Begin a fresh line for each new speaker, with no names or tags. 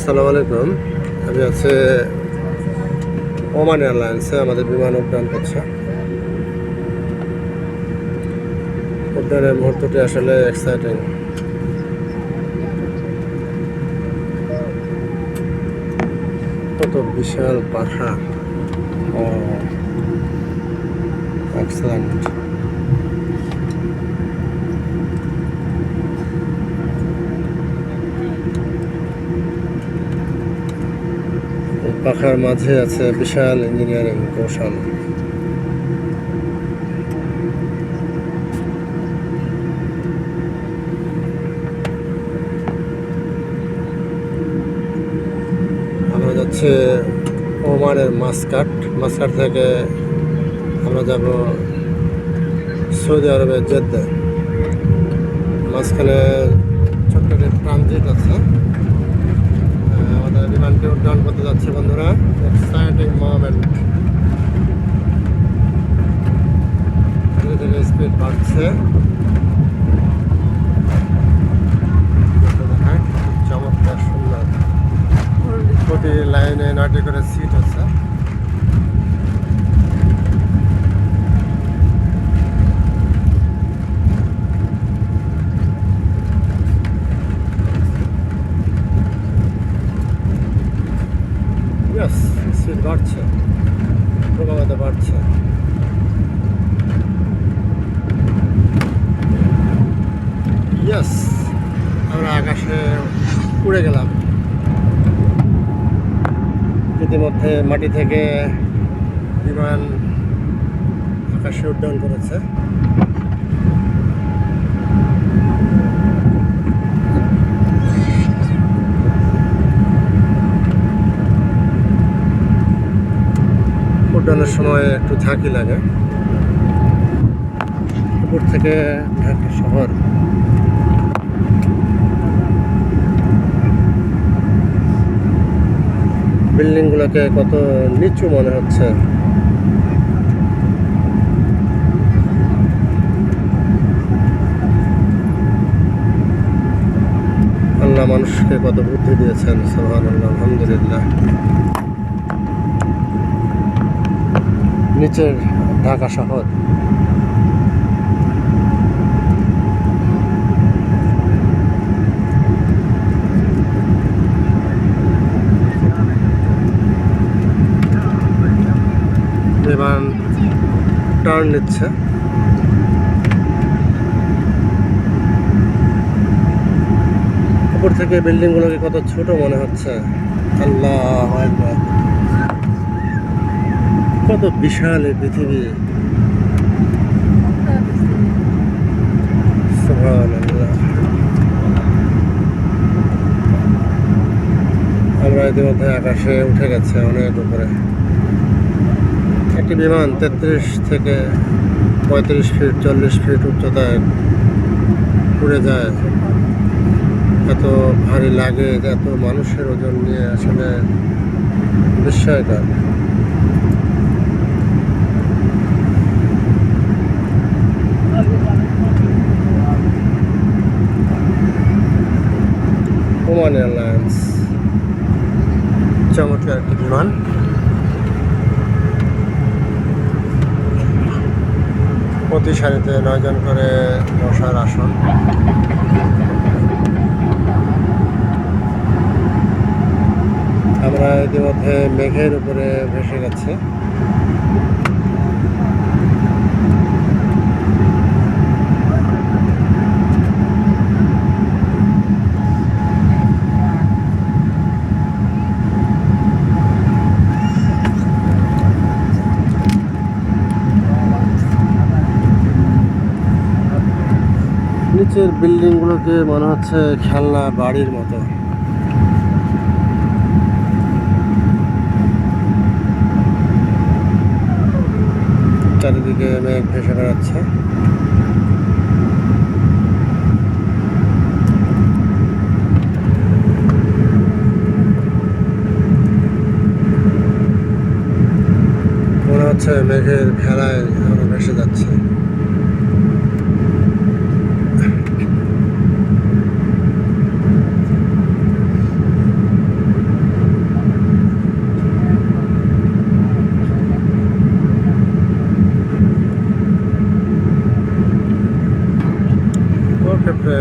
আসসালামু আলাইকুম। আমি আছে ওমান এয়ারলাইন্সে আমাদের বিমান উড্ডয়ন করছে। উড্ডয়নের মুহূর্তটি আসলে এক্সাইটিং কত বিশাল পাখা। ও এক্সেলেন্ট পাখার মাঝে আছে বিশাল ইঞ্জিনিয়ারিং কৌশল। আমরা যাচ্ছি ওমানের মাসকাট। মাসকাট থেকে আমরা যাব সৌদি আরবের জেদ্দা। মাঝখানে ছোট্ট ট্রানজিট আছে। বিমানটি উড্ডয়ন করতে যাচ্ছে বন্ধুরা। এক্সাইটিং মোমেন্ট ধীরে ধীরে স্পিড বাড়ছে। দেখায়, চমৎকার সুন্দর। প্রতি লাইনে নয়টি করে সিট আছে ইয়েস স্পিড বাড়ছে, ক্রমাগত বাড়ছে। ইয়েস আমরা আকাশে উড়ে গেলাম। ইতিমধ্যে মাটি থেকে বিমান আকাশে উড্ডয়ন করেছে। উড্ডয়নের সময় একটু ঝাঁকি লাগে। উপর থেকে ঢাকা শহর। বিল্ডিংগুলোকে কত নিচু মনে হচ্ছে। আল্লাহ মানুষকে কত বুদ্ধি দিয়েছেন সোহান আল্লাহ আলহামদুলিল্লাহ। নিচের ঢাকা শহর। বিমান টার্ন নিচ্ছে। উপর থেকে বিল্ডিংগুলোকে কত ছোট মনে হচ্ছে। আল্লাহ আকবার। কত বিশাল এই পৃথিবী। আমরা ইতিমধ্যে আকাশে উঠে গেছে অনেক উপরে। একটি বিমান তেত্রিশ থেকে পঁয়ত্রিশ ফিট, চল্লিশ ফিট উচ্চতায় উড়ে যায়। এত ভারী লাগে এত মানুষের ওজন নিয়ে আসলে বিস্ময়কর। ওমান এয়ারলাইন্স চমৎকার একটি বিমান প্রতি সারিতে নয়জন করে বসার আসন। আমরা ইতিমধ্যে মেঘের উপরে ভেসে গেছে। নিচের বিল্ডিংগুলোকে মনে হচ্ছে খেলনা, বাড়ির মতো। চারিদিকে মেঘ ভেসে বেড়াচ্ছে। মনে হচ্ছে মেঘের খেলায় আমরা ভেসে যাচ্ছে।